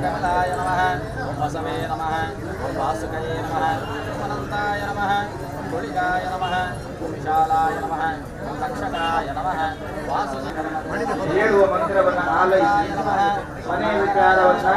ಗಂಗಾಯ ನಮಃ ಓಂ ಬಸವೇ ನಮಃ ಓಂ ವಾಸುಕಯೇ ನಮಃ ಓಂ ಅನಂತಾಯ ನಮಃ ಓಂ ಗುಳಿಗಾಯ ನಮಃ ಓಂ ವಿಶಾಲಾಯ ನಮಃ ಓಂ ರಕ್ಷಕಾಯ ನಮಃ ವಾಸುದೇವ ಹೇಳುವ ಮಂತ್ರವನ್ನು ಆಲೈಸಿ ಮನೆ ವಿಚಾರವನ್ನ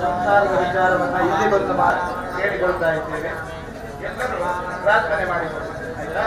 ಸಂಸಾರದ ವಿಚಾರವನ್ನ ಇಲ್ಲಿ ಬಂದು ಮಾ- ಕೇಳಿಕೊಳ್ತಾ ಇದ್ದೇವೆ ಎಲ್ಲರೂ ಪ್ರಾರ್ಥನೆ ಮಾಡಿಕೊಳ್ಳಿ ಆಯ್ತಾ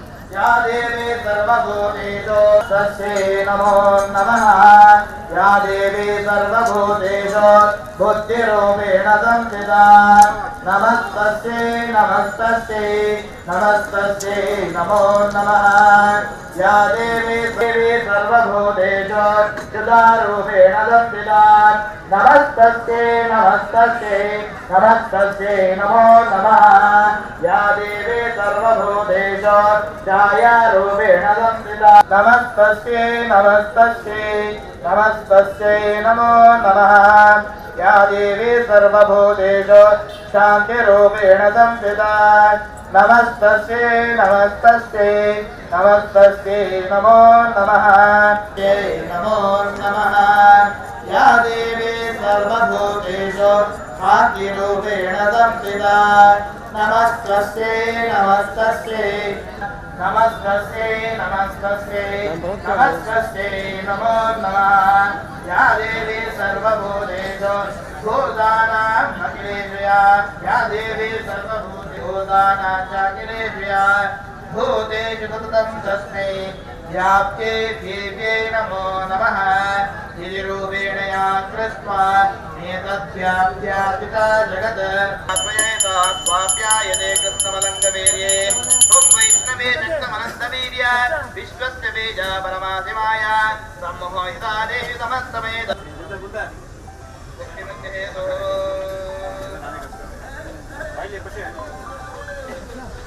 या देवी सर्वभूतेषु तस्यै नमो नमः। या देवी सर्वभूतेषु बुद्धिरूपेण संविदा नमस्तस्ये नमस्तस्ये नमस्तस्ये नमो नमः या देवी देवी सर्वभूतेषु चिदारूपेण संविदा नमस्तस्ये नमस्तस्ये नमस्तस्ये नमो नमः या देवी सर्वभूतेषु छायारूपेण संविदा नमस्तस्ये नमस्तस्ये नमस्तस्ये नमो नमः या या देवी सर्वभूतेषु शान्तिरूपेण संविदा नमस्तस्यै नमस्तस्यै नमस्तस्यै नमो नमः यै नमो नमः या देवी सर्वभूतेषु शान्तिरूपेण संविदा नमस्तस्यै नमस्तस्यै नमस्तस्यै नमस्तस्यै नमस्तस्यै नमो नमः या देवी सर्वभूतेषु, भूतानां अखिलेभ्या या देवी सर्वभूतभूतानां च भूतेषु सततं तस्मै व्याप्ये देव्यै नमो नमः। इति या कृत्वा एतद्व्याप्यापिता जगत्। स्वाप्यायते कृत्स्नमलङ्गवीर्ये ॐ वैष्णवे जगतमनन्तवीर्य विश्वस्य बीजा परमासिमाय ब्रह्मो यदा देहि समस्तमेद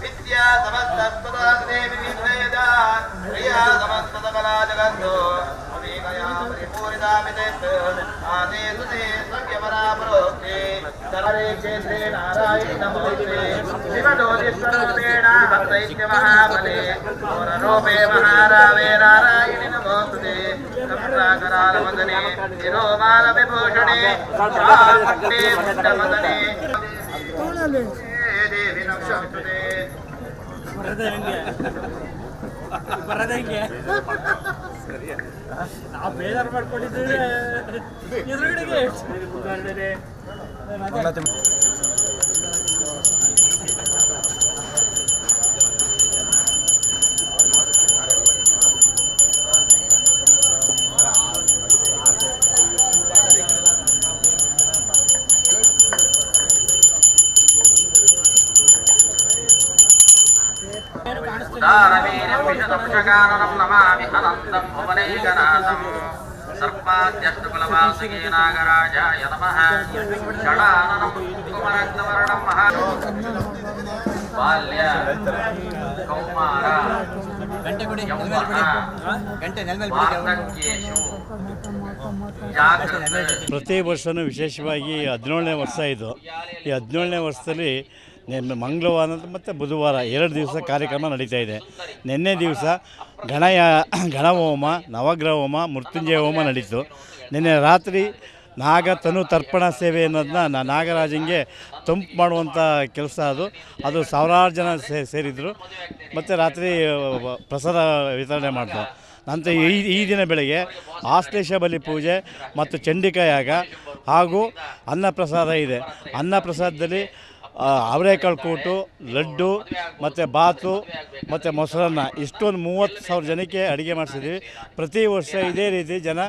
विद्या समस्तस्तदा देवी विभेदा क्रिया समस्तसकला जगन्तो अनेकया परिपूरितामितेत् आदेतु ते सव्यपरापरोक्ते सर्वे क्षेत्रे नारायण नमोस्ते शिवज्योतिष्वरूपेण भक्तैक्यमहाबले घोररूपे महारावे नारायणि नमोऽस्तु ते ಸಂಸಾಕರಾಲ ವಂದನೆ ಶಿರೋಮಾಲ ವಿಭೂಷಣೆ ಶಾಂತೆ ಮುಟ್ಟಮದನೆ ದೇವಿ ನಮಸ್ತುತೆ ಬರದಂಗೆ ಹೆಂಗೆ? ಬರದೆ ಹೆಂಗೆ? ನಾವು ಬೇಜಾರು ಮಾಡ್ಕೊಂಡಿದ್ದೀವಿ. ಎದುರುಗಡೆಗೆ. ಪ್ರತಿ ವರ್ಷನೂ ವಿಶೇಷವಾಗಿ 17ನೇ ವರ್ಷ ಇದು. ಈ 17ನೇ ವರ್ಷದಲ್ಲಿ ಮಂಗಳವಾರ ಮತ್ತು ಬುಧವಾರ ಎರಡು ದಿವಸ ಕಾರ್ಯಕ್ರಮ ನಡೀತಾ ಇದೆ. ನಿನ್ನೆ ದಿವಸ ಗಣಯ ಗಣಹೋಮ ನವಗ್ರಹ ಹೋಮ ಮೃತ್ಯುಂಜಯ ಹೋಮ ನಡೀತು. ನಿನ್ನೆ ರಾತ್ರಿ ನಾಗ ತನು ತರ್ಪಣ ಸೇವೆ ಅನ್ನೋದನ್ನ ನಾಗರಾಜನಿಗೆ ತಂಪು ಮಾಡುವಂಥ ಕೆಲಸ ಅದು. ಅದು ಸಾವಿರಾರು ಜನ ಸೇ, ಸೇರಿದರು. ಮತ್ತು ರಾತ್ರಿ ಪ್ರಸಾದ ವಿತರಣೆ ಮಾಡಿದ್ರು ನಂತರ ಈ ಈ ದಿನ ಬೆಳಗ್ಗೆ ಆಶ್ಲೇಷ ಬಲಿ ಪೂಜೆ ಮತ್ತು ಚಂಡಿಕಾಯಾಗ ಹಾಗೂ ಅನ್ನಪ್ರಸಾದ ಇದೆ. ಅನ್ನಪ್ರಸಾದದಲ್ಲಿ ಅವರೆಕಾಳು ಕೂಟು, ಲಡ್ಡು, ಮತ್ತು ಬಾತು, ಮತ್ತು ಮೊಸರನ್ನ. ಇಷ್ಟೊಂದು ಮೂವತ್ತು ಸಾವಿರ ಜನಕ್ಕೆ ಅಡುಗೆ ಮಾಡಿಸಿದ್ವಿ ಪ್ರತಿ ವರ್ಷ ಇದೇ ರೀತಿ ಜನ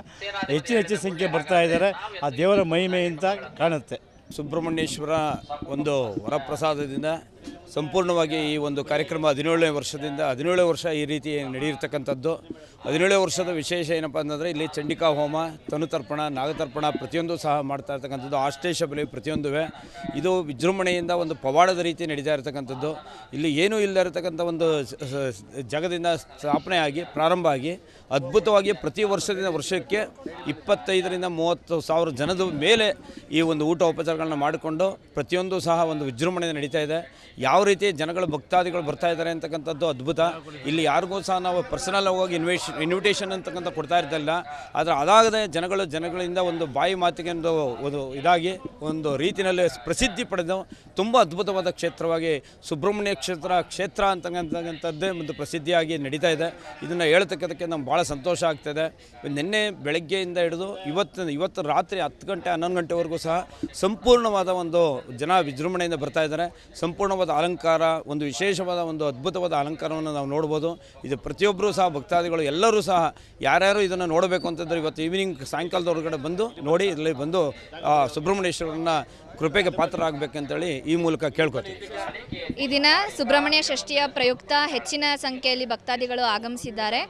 ಹೆಚ್ಚಿನ ಹೆಚ್ಚಿನ ಸಂಖ್ಯೆ ಬರ್ತಾ ಇದ್ದಾರೆ. ಆ ದೇವರ ಮಹಿಮೆಯಿಂದ ಕಾಣುತ್ತೆ. ಸುಬ್ರಹ್ಮಣ್ಯೇಶ್ವರ ಒಂದು ವರಪ್ರಸಾದದಿಂದ ಸಂಪೂರ್ಣವಾಗಿ ಈ ಒಂದು ಕಾರ್ಯಕ್ರಮ ಹದಿನೇಳನೇ ವರ್ಷದಿಂದ ಹದಿನೇಳು ವರ್ಷ ಈ ರೀತಿ ನಡೆಯಿರ್ತಕ್ಕಂಥದ್ದು ಹದಿನೇಳು ವರ್ಷದ ವಿಶೇಷ ಏನಪ್ಪ ಅಂತಂದರೆ, ಇಲ್ಲಿ ಚಂಡಿಕಾ ಹೋಮ ತನುತರ್ಪಣ ನಾಗತರ್ಪಣ ಪ್ರತಿಯೊಂದು ಸಹ ಮಾಡ್ತಾ ಇರ್ತಕ್ಕಂಥದ್ದು, ಆಶ್ಲೇಷ ಬಲಿ ಪ್ರತಿಯೊಂದುವೆ. ಇದು ವಿಜೃಂಭಣೆಯಿಂದ ಒಂದು ಪವಾಡದ ರೀತಿ ನಡೀತಾ ಇರತಕ್ಕಂಥದ್ದು. ಇಲ್ಲಿ ಏನೂ ಇಲ್ಲದೆ ಇರತಕ್ಕಂಥ ಒಂದು ಜಗದಿಂದ ಸ್ಥಾಪನೆ ಆಗಿ, ಪ್ರಾರಂಭ ಆಗಿ, ಅದ್ಭುತವಾಗಿ ಪ್ರತಿ ವರ್ಷದಿಂದ ವರ್ಷಕ್ಕೆ ಇಪ್ಪತ್ತೈದರಿಂದ ಮೂವತ್ತು ಸಾವಿರ ಜನದ ಮೇಲೆ ಈ ಒಂದು ಊಟ ಉಪಚಾರಗಳನ್ನ ಮಾಡಿಕೊಂಡು ಪ್ರತಿಯೊಂದು ಸಹ ಒಂದು ವಿಜೃಂಭಣೆ ನಡೀತಾ ಇದೆ. ಯಾವ ರೀತಿ ಜನಗಳು ಭಕ್ತಾದಿಗಳು ಬರ್ತಾ ಇದ್ದಾರೆ ಅಂತಕ್ಕಂಥದ್ದು ಅದ್ಭುತ. ಇಲ್ಲಿ ಯಾರಿಗೂ ಸಹ ನಾವು ಪರ್ಸನಲ್ ಹೋಗಿ ಇನ್ವೇಷನ್ ಇನ್ವಿಟೇಷನ್ ಅಂತಕ್ಕಂಥ ಕೊಡ್ತಾ ಇರ್ತಿಲ್ಲ. ಆದರೆ ಅದಾಗದೆ ಜನಗಳು ಜನಗಳಿಂದ ಒಂದು ಬಾಯಿ ಮಾತಿಗೆ ಒಂದು ಒಂದು ಇದಾಗಿ ಒಂದು ರೀತಿಯಲ್ಲಿ ಪ್ರಸಿದ್ಧಿ ಪಡೆದು ತುಂಬ ಅದ್ಭುತವಾದ ಕ್ಷೇತ್ರವಾಗಿ ಸುಬ್ರಹ್ಮಣ್ಯ ಕ್ಷೇತ್ರ ಕ್ಷೇತ್ರ ಅಂತಕ್ಕಂಥದ್ದೇ ಒಂದು ಪ್ರಸಿದ್ಧಿಯಾಗಿ ನಡೀತಾ ಇದೆ. ಇದನ್ನು ಹೇಳ್ತಕ್ಕಂಥಕ್ಕೆ ನಮ್ಗೆ ಭಾಳ ಸಂತೋಷ ಆಗ್ತಾಯಿದೆ ನಿನ್ನೆ ಬೆಳಗ್ಗೆಯಿಂದ ಹಿಡಿದು ಇವತ್ತು ಇವತ್ತು ರಾತ್ರಿ ಹತ್ತು ಗಂಟೆ ಹನ್ನೊಂದು ಗಂಟೆವರೆಗೂ ಸಹ ಸಂಪೂರ್ಣವಾದ ಒಂದು ಜನ ವಿಜೃಂಭಣೆಯಿಂದ ಬರ್ತಾ ಇದ್ದಾರೆ. ಸಂಪೂರ್ಣವಾದ ಅಲಂಕಾರ, ಒಂದು ವಿಶೇಷವಾದ ಒಂದು ಅದ್ಭುತವಾದ ಅಲಂಕಾರವನ್ನು ನಾವು ನೋಡ್ಬೋದು. ಇದು ಪ್ರತಿಯೊಬ್ಬರೂ ಸಹ ಭಕ್ತಾದಿಗಳು ಎಲ್ಲರೂ ಸಹ ಯಾರ್ಯಾರು ಇದನ್ನು ನೋಡಬೇಕು ಅಂತಂದರೆ ಇವತ್ತು ಈವ್ನಿಂಗ್ ಸಾಯಂಕಾಲದವರೆಗಡೆ ಬಂದು ನೋಡಿ ಇಲ್ಲಿ ಬಂದು ಸುಬ್ರಹ್ಮಣ್ಯೇಶ್ವರನ ಕೃಪೆಗೆ ಪಾತ್ರರಾಗಬೇಕಂತೇಳಿ ಈ ಮೂಲಕ ಕೇಳ್ಕೊತೀವಿ. ಈ ದಿನ ಸುಬ್ರಹ್ಮಣ್ಯ ಷಷ್ಠಿಯ ಪ್ರಯುಕ್ತ ಹೆಚ್ಚಿನ ಸಂಖ್ಯೆಯಲ್ಲಿ ಭಕ್ತಾದಿಗಳು ಆಗಮಿಸಿದ್ದಾರೆ.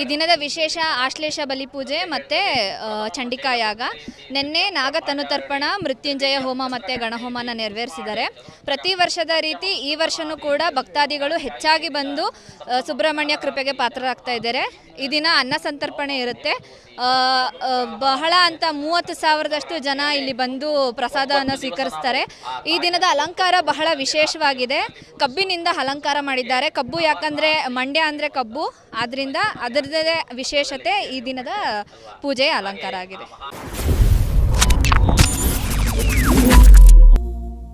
ಈ ದಿನದ ವಿಶೇಷ ಆಶ್ಲೇಷ ಬಲಿಪೂಜೆ ಮತ್ತು ಚಂಡಿಕಾ ಯಾಗ. ನಿನ್ನೆ ನಾಗ ತನುತರ್ಪಣ ಮೃತ್ಯುಂಜಯ ಹೋಮ ಮತ್ತು ಗಣಹೋಮನ ನೆರವೇರಿಸಿದ್ದಾರೆ. ಪ್ರತಿ ವರ್ಷದ ರೀತಿ ಈ ವರ್ಷವೂ ಕೂಡ ಭಕ್ತಾದಿಗಳು ಹೆಚ್ಚಾಗಿ ಬಂದು ಸುಬ್ರಹ್ಮಣ್ಯ ಕೃಪೆಗೆ ಪಾತ್ರರಾಗ್ತಾ ಇದ್ದಾರೆ. ಈ ದಿನ ಅನ್ನ ಸಂತರ್ಪಣೆ ಇರುತ್ತೆ. ಬಹಳ ಅಂತ ಮೂವತ್ತು ಸಾವಿರದಷ್ಟು ಜನ ಇಲ್ಲಿ ಬಂದು ಪ್ರಸಾದವನ್ನು ಸ್ವೀಕರಿಸ್ತಾರೆ. ಈ ದಿನದ ಅಲಂಕಾರ ಬಹಳ ವಿಶೇಷವಾಗಿದೆ. ಕಬ್ಬಿನಿಂದ ಅಲಂಕಾರ ಮಾಡಿದ್ದಾರೆ. ಕಬ್ಬು ಯಾಕಂದರೆ ಮಂಡ್ಯ ಅಂದರೆ ಕಬ್ಬು. ಆದ್ದರಿಂದ ಅದರದೇ ವಿಶೇಷತೆ ಈ ದಿನದ ಪೂಜೆಯ ಅಲಂಕಾರ ಆಗಿದೆ.